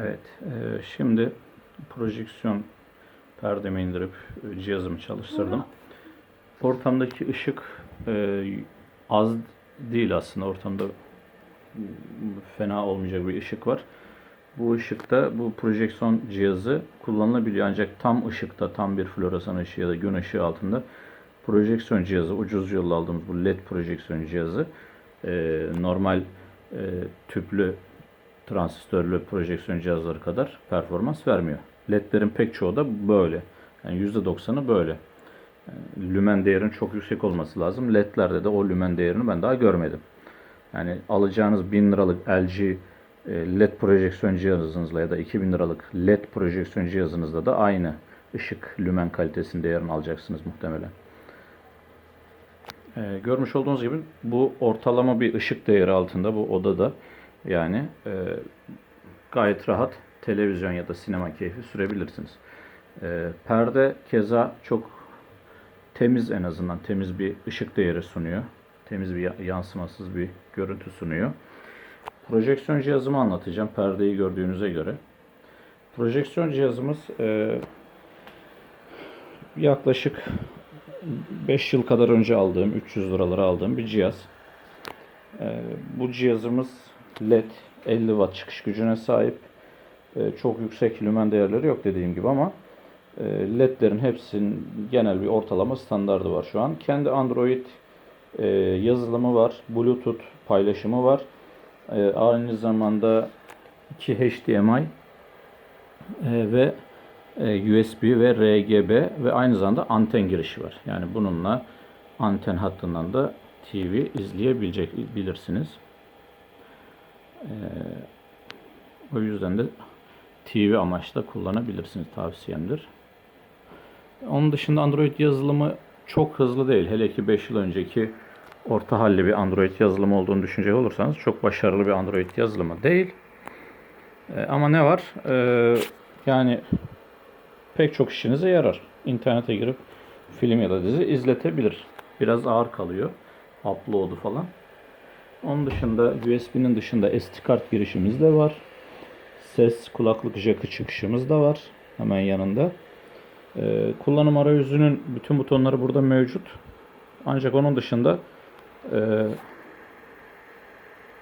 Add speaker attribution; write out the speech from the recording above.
Speaker 1: Evet, e, şimdi projeksiyon perdemi indirip e, cihazımı çalıştırdım. Ortamdaki ışık e, az değil aslında. Ortamda fena olmayacak bir ışık var. Bu ışıkta bu projeksiyon cihazı kullanılabiliyor ancak tam ışıkta, tam bir floresan ışığı ya da gün ışığı altında projeksiyon cihazı, ucuz yolla aldığımız bu LED projeksiyon cihazı e, normal e, tüplü transistörlü projeksiyon cihazları kadar performans vermiyor. LED'lerin pek çoğu da böyle. Yani %90'ı böyle. Lümen değerinin çok yüksek olması lazım. LED'lerde de o lümen değerini ben daha görmedim. Yani alacağınız 1000 liralık LG e, LED projeksiyon cihazınızla ya da 2000 liralık LED projeksiyon cihazınızla da aynı ışık lümen kalitesinin değerini alacaksınız muhtemelen. Ee, görmüş olduğunuz gibi bu ortalama bir ışık değeri altında bu odada yani e, gayet rahat televizyon ya da sinema keyfi sürebilirsiniz. E, perde keza çok temiz en azından temiz bir ışık değeri sunuyor. Temiz bir ya- yansımasız bir görüntü sunuyor. Projeksiyon cihazımı anlatacağım perdeyi gördüğünüze göre. Projeksiyon cihazımız e, yaklaşık 5 yıl kadar önce aldığım, 300 liralara aldığım bir cihaz. Ee, bu cihazımız LED 50 watt çıkış gücüne sahip. Ee, çok yüksek lümen değerleri yok dediğim gibi ama e, LED'lerin hepsinin genel bir ortalama standardı var şu an. Kendi Android e, yazılımı var, Bluetooth paylaşımı var. E, aynı zamanda 2 HDMI ve USB ve RGB ve aynı zamanda anten girişi var. Yani bununla anten hattından da TV izleyebilecek bilirsiniz. E, o yüzden de TV amaçla kullanabilirsiniz tavsiyemdir. Onun dışında Android yazılımı çok hızlı değil. Hele ki 5 yıl önceki orta halli bir Android yazılımı olduğunu düşünecek olursanız çok başarılı bir Android yazılımı değil. E, ama ne var? E, yani pek çok işinize yarar. İnternete girip film ya da dizi izletebilir. Biraz ağır kalıyor. Upload'u falan. Onun dışında USB'nin dışında SD kart girişimiz de var. Ses kulaklık jackı çıkışımız da var. Hemen yanında. Ee, kullanım arayüzünün bütün butonları burada mevcut. Ancak onun dışında e,